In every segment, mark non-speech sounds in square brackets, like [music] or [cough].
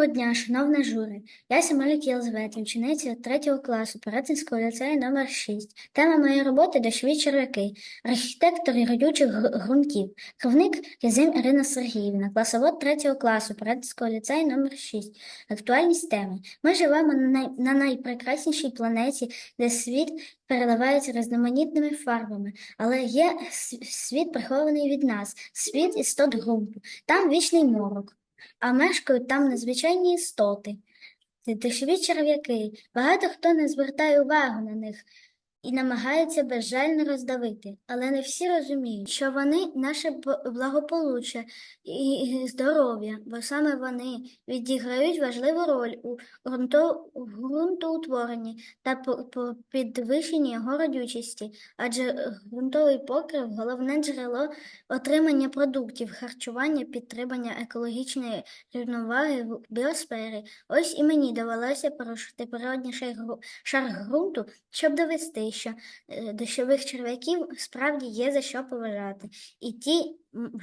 Доброго дня, шановне жури. Я Сімалік Єлизавета, учениця 3 класу Перетинського ліцею номер 6. Тема моєї роботи – дощові черв'яки, архітектор родючих ґрунтів, керівник Язим Ірина Сергіївна, класовод 3 класу Перетинського ліцею номер 6. Актуальність теми. Ми живемо на найпрекраснішій планеті, де світ переливається різноманітними фарбами, але є світ прихований від нас, світ істот ґрунту. Там вічний морок а мешкають там незвичайні істоти. Дешеві черв'яки. Багато хто не звертає увагу на них і намагається безжально роздавити, але не всі розуміють, що вони наше благополуччя і здоров'я, бо саме вони відіграють важливу роль у ґрунтоутворенні та підвищенні його родючості, адже ґрунтовий покрив – головне джерело отримання продуктів, харчування, підтримання екологічної рівноваги в біосфері. Ось і мені довелося порушити гру- шар ґрунту, щоб довести, що е, дощових черв'яків справді є за що поважати, і ті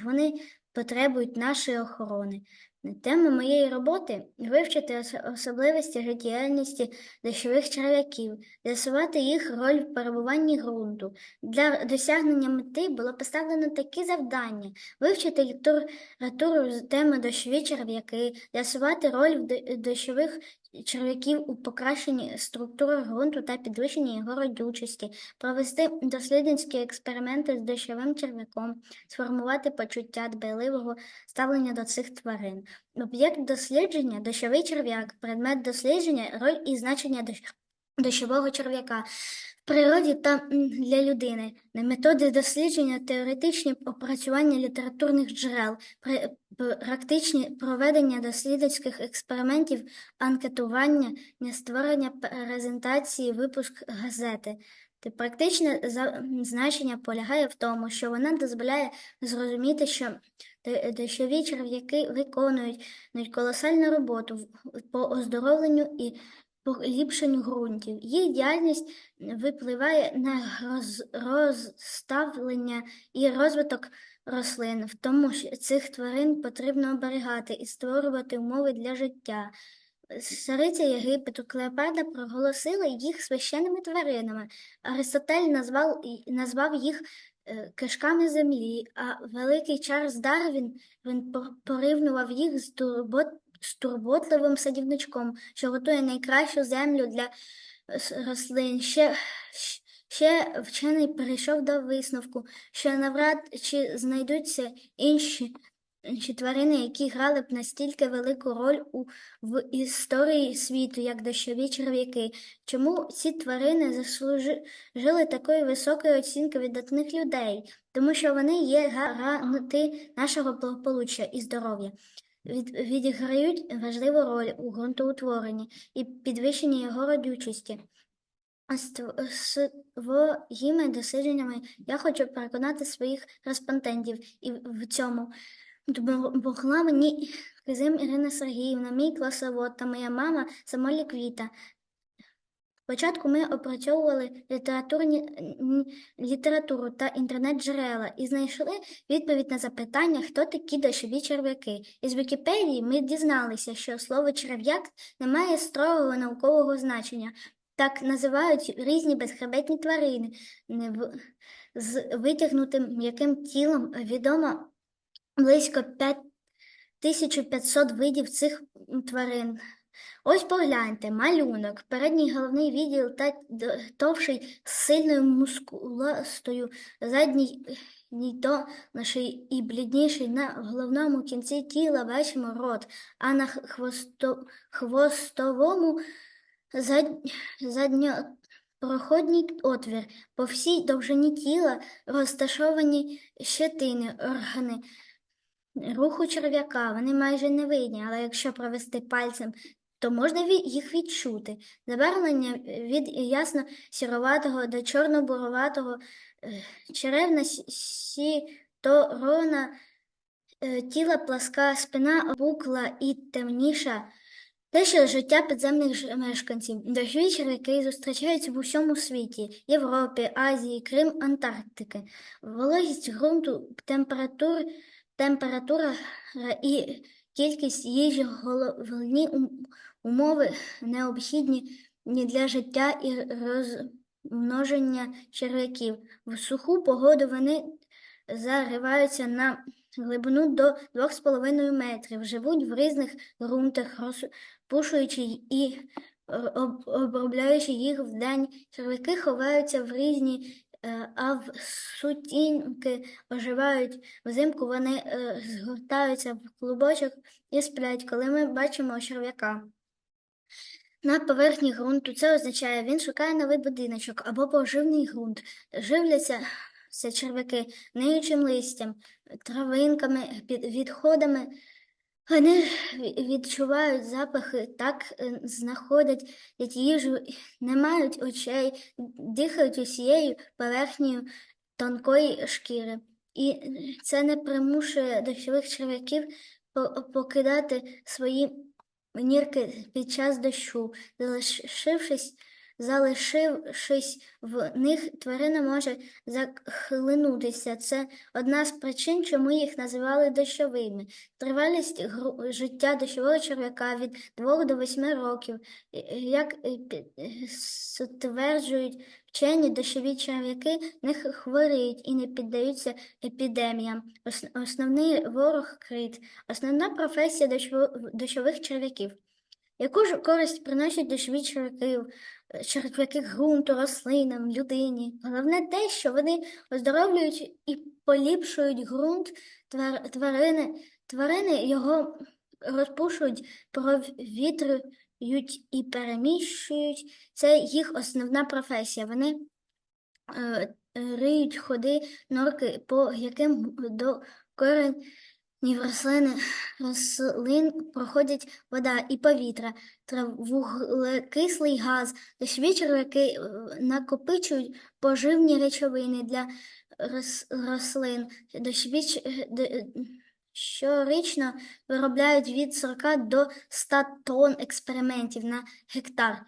вони потребують нашої охорони. Тема моєї роботи – вивчити особливості життєдіяльності дощових черв'яків, з'ясувати їх роль в перебуванні ґрунту. Для досягнення мети було поставлено такі завдання – вивчити літературу з теми дощові черв'яки, з'ясувати роль в до- дощових черв'яків у покращенні структури ґрунту та підвищенні його родючості, провести дослідницькі експерименти з дощовим черв'яком, сформувати почуття дбайливого ставлення до цих тварин. Об'єкт дослідження – дощовий черв'як, предмет дослідження – роль і значення дощ- дощового черв'яка природі та для людини, методи дослідження, теоретичні опрацювання літературних джерел, практичні проведення дослідницьких експериментів, анкетування, створення презентації, випуск газети. Практичне значення полягає в тому, що вона дозволяє зрозуміти, що дощові черв'яки виконують колосальну роботу по оздоровленню і поліпшенню ґрунтів. Їх діяльність випливає на роз, розставлення і розвиток рослин, тому що цих тварин потрібно оберігати і створювати умови для життя. Цариця Єгипету Клеопатра проголосила їх священними тваринами. Аристотель назвав, назвав їх е, кишками землі, а великий Чарльз Дарвін він порівнював їх з, турбот, турботливим садівничком, що готує найкращу землю для рослин. Ще, ще вчений перейшов до висновку, що навряд чи знайдуться інші, інші тварини, які грали б настільки велику роль у в історії світу, як дощові черв'яки. Чому ці тварини заслужили такої високої оцінки видатних людей? Тому що вони є гаранти нашого благополуччя і здоров'я. Від, відіграють важливу роль у ґрунтоутворенні і підвищенні його родючості. А Своїми дослідженнями я хочу переконати своїх респондентів і в цьому допомогла мені Кизим Ірина Сергіївна, мій класовод та моя мама Самолі Квіта. Спочатку ми опрацьовували літературні, літературу та інтернет-джерела і знайшли відповідь на запитання, хто такі дощові черв'яки. Із Вікіпедії ми дізналися, що слово черв'як не має строгого наукового значення. Так називають різні безхребетні тварини з витягнутим м'яким тілом. Відомо близько 5 1500 видів цих тварин. Ось погляньте, малюнок, передній головний відділ та товший з сильною мускулостою, задній ні то наший і блідніший на головному кінці тіла бачимо рот, а на хвосто, хвостовому зад, задньопроходній отвір. По всій довжині тіла розташовані щетини, органи руху черв'яка. Вони майже не видні, але якщо провести пальцем, то можна їх відчути. Забарвлення від ясно-сіроватого до чорно-буроватого, е, черевна сі- сіторона, е, тіла пласка, спина опукла і темніша. Те, що життя підземних мешканців. Дощові черв'яки зустрічаються в усьому світі – Європі, Азії, Крим, Антарктики. Вологість ґрунту, температур, температура е, і кількість їжі, головні умови необхідні ні для життя і розмноження черв'яків. В суху погоду вони зариваються на глибину до 2,5 метрів, живуть в різних ґрунтах, розпушуючи і обробляючи їх вдень. Черв'яки ховаються в різні, а в сутінки оживають. Взимку вони е, згортаються в клубочок і сплять, коли ми бачимо черв'яка. На поверхні ґрунту це означає, він шукає новий будиночок або поживний ґрунт. Живляться черв'яки гниючим листям, травинками, відходами. Вони відчувають запахи, так е, знаходять їжу, не мають очей, дихають усією поверхнею тонкої шкіри. І це не примушує дощових черв'яків по- покидати свої нірки під час дощу, залишившись, залишившись в них, тварина може захлинутися. Це одна з причин, чому їх називали дощовими. Тривалість гру- життя дощового черв'яка від 2 до 8 років. Як стверджують вчені, дощові черв'яки не хворіють і не піддаються епідеміям. Основний ворог крит. Основна професія дощових черв'яків. Яку ж користь приносять дощові черв'яки, черв'яки ґрунту, рослинам, людині? Головне те, що вони оздоровлюють і поліпшують ґрунт твар- тварини. Тварини його розпушують, провітрюють і переміщують. Це їх основна професія. Вони е, риють ходи, норки, по яким до коренів рослини, рослин проходять вода і повітря, вуглекислий газ, черв'яки е, накопичують поживні речовини для рос- рослин. Дощові ч- е, е, щорічно виробляють від 40 до 100 тонн експериментів на гектар.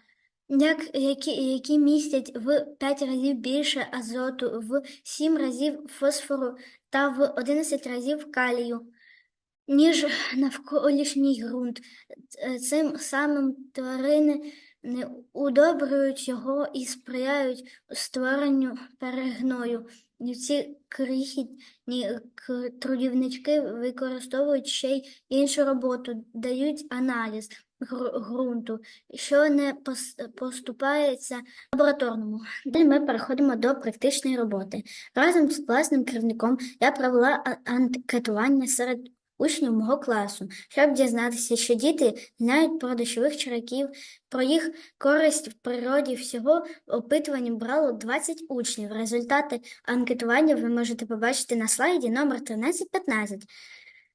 Як, які, які містять в 5 разів більше азоту, в 7 разів фосфору та в 11 разів калію, ніж навколишній ґрунт. Цим самим тварини не удобрюють його і сприяють створенню перегною. Ці крихітні трудівнички використовують ще й іншу роботу, дають аналіз ґрунту, що не поступається лабораторному. Далі ми переходимо до практичної роботи. Разом з класним керівником я провела анкетування серед учнів мого класу, щоб дізнатися, що діти знають про дощових чараків, про їх користь в природі. Всього в опитуванні брало 20 учнів. Результати анкетування ви можете побачити на слайді номер 1315.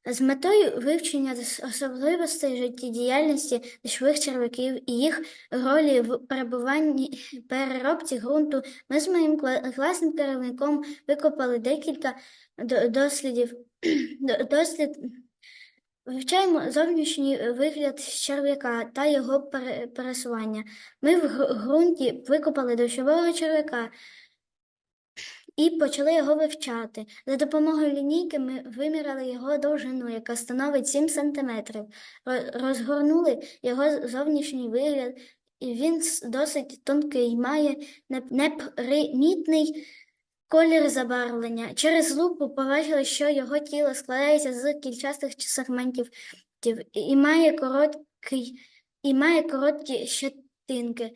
З метою вивчення особливостей життєдіяльності дощових черв'яків і їх ролі в перебуванні переробці ґрунту, ми з моїм класним керівником викопали декілька дослідів. [clears throat] Дослід Вивчаємо зовнішній вигляд черв'яка та його пере- пересування. Ми в ґрунті викопали дощового черв'яка і почали його вивчати. За допомогою лінійки ми виміряли його довжину, яка становить 7 см. Розгорнули його зовнішній вигляд, і він досить тонкий, має непримітний колір забарвлення. Через лупу побачили, що його тіло складається з кільчастих сегментів і має короткий, і має короткі щетинки.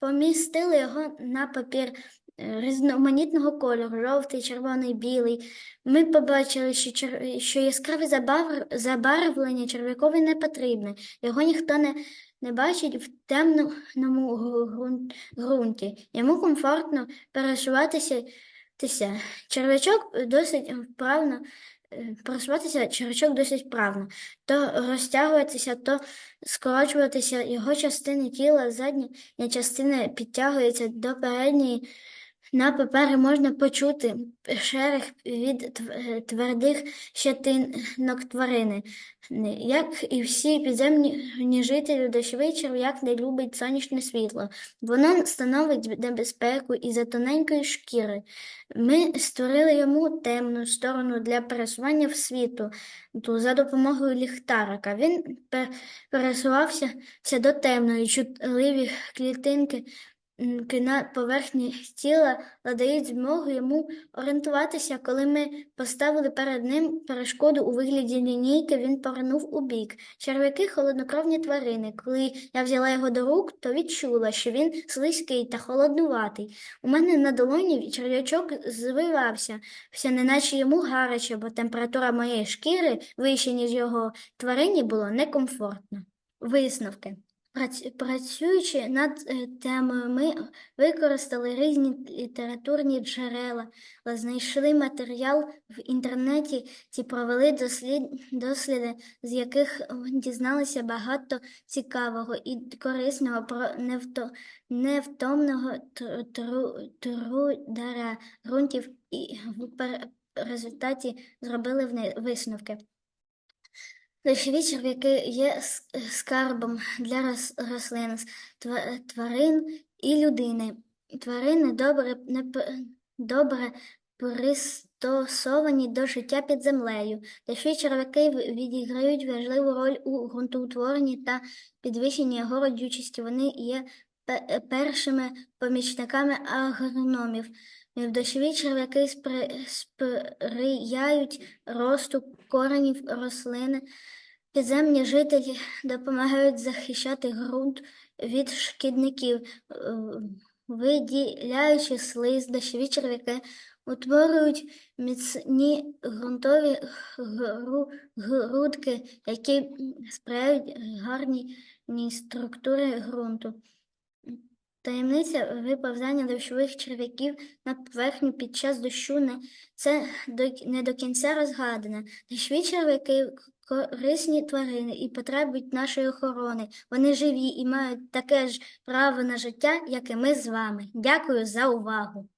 Помістили його на папір різноманітного кольору, жовтий, червоний, білий. Ми побачили, що, чер... що яскраве забар... забарвлення черв'якові не потрібне. Його ніхто не, не бачить в темному ґрунт... ґрунті. Йому комфортно пересуватися. тися. Черв'ячок досить вправно е, пересуватися черв'ячок досить вправно. То розтягуватися, то скорочуватися його частини тіла, задня частина підтягується до передньої На папері можна почути шерех від твердих щетинок тварини. Як і всі підземні жителі, дощовий черв'як не любить сонячне світло. Воно становить небезпеку із-за тоненької шкіри. Ми створили йому темну сторону для пересування в світу за допомогою ліхтарика. Він пересувався до темної, чутливі клітинки на поверхні тіла надають змогу йому орієнтуватися. Коли ми поставили перед ним перешкоду у вигляді лінійки, він повернув у бік. Черв'яки – холоднокровні тварини. Коли я взяла його до рук, то відчула, що він слизький та холоднуватий. У мене на долоні черв'ячок звивався, все неначе йому гаряче, бо температура моєї шкіри вища, ніж його тварині, було некомфортно. Висновки. Прац- Працюючи над е, темою, ми використали різні літературні джерела, знайшли матеріал в інтернеті і провели дослід... досліди, з яких дізналися багато цікавого і корисного про невто... невтомного тру... Тру... трудара ґрунтів і в результаті зробили вни- висновки. Дощові черв'яки є скарбом для рослин, тварин і людини. Тварини добре, добре пристосовані до життя під землею. Дощові черв'яки відіграють важливу роль у ґрунтоутворенні та підвищенні його родючості. Вони є першими помічниками агрономів. Дощові черв'яки спри- сприяють росту коренів рослини. Підземні жителі допомагають захищати ґрунт від шкідників, е, виділяючи слиз, дощові черв'яки утворюють міцні ґрунтові гру- грудки, які сприяють гарній структурі ґрунту. Таємниця виповзання дощових черв'яків на поверхню під час дощу не, це до, не до кінця розгадане. Дощові черв'яки корисні тварини і потребують нашої охорони. Вони живі і мають таке ж право на життя, як і ми з вами. Дякую за увагу.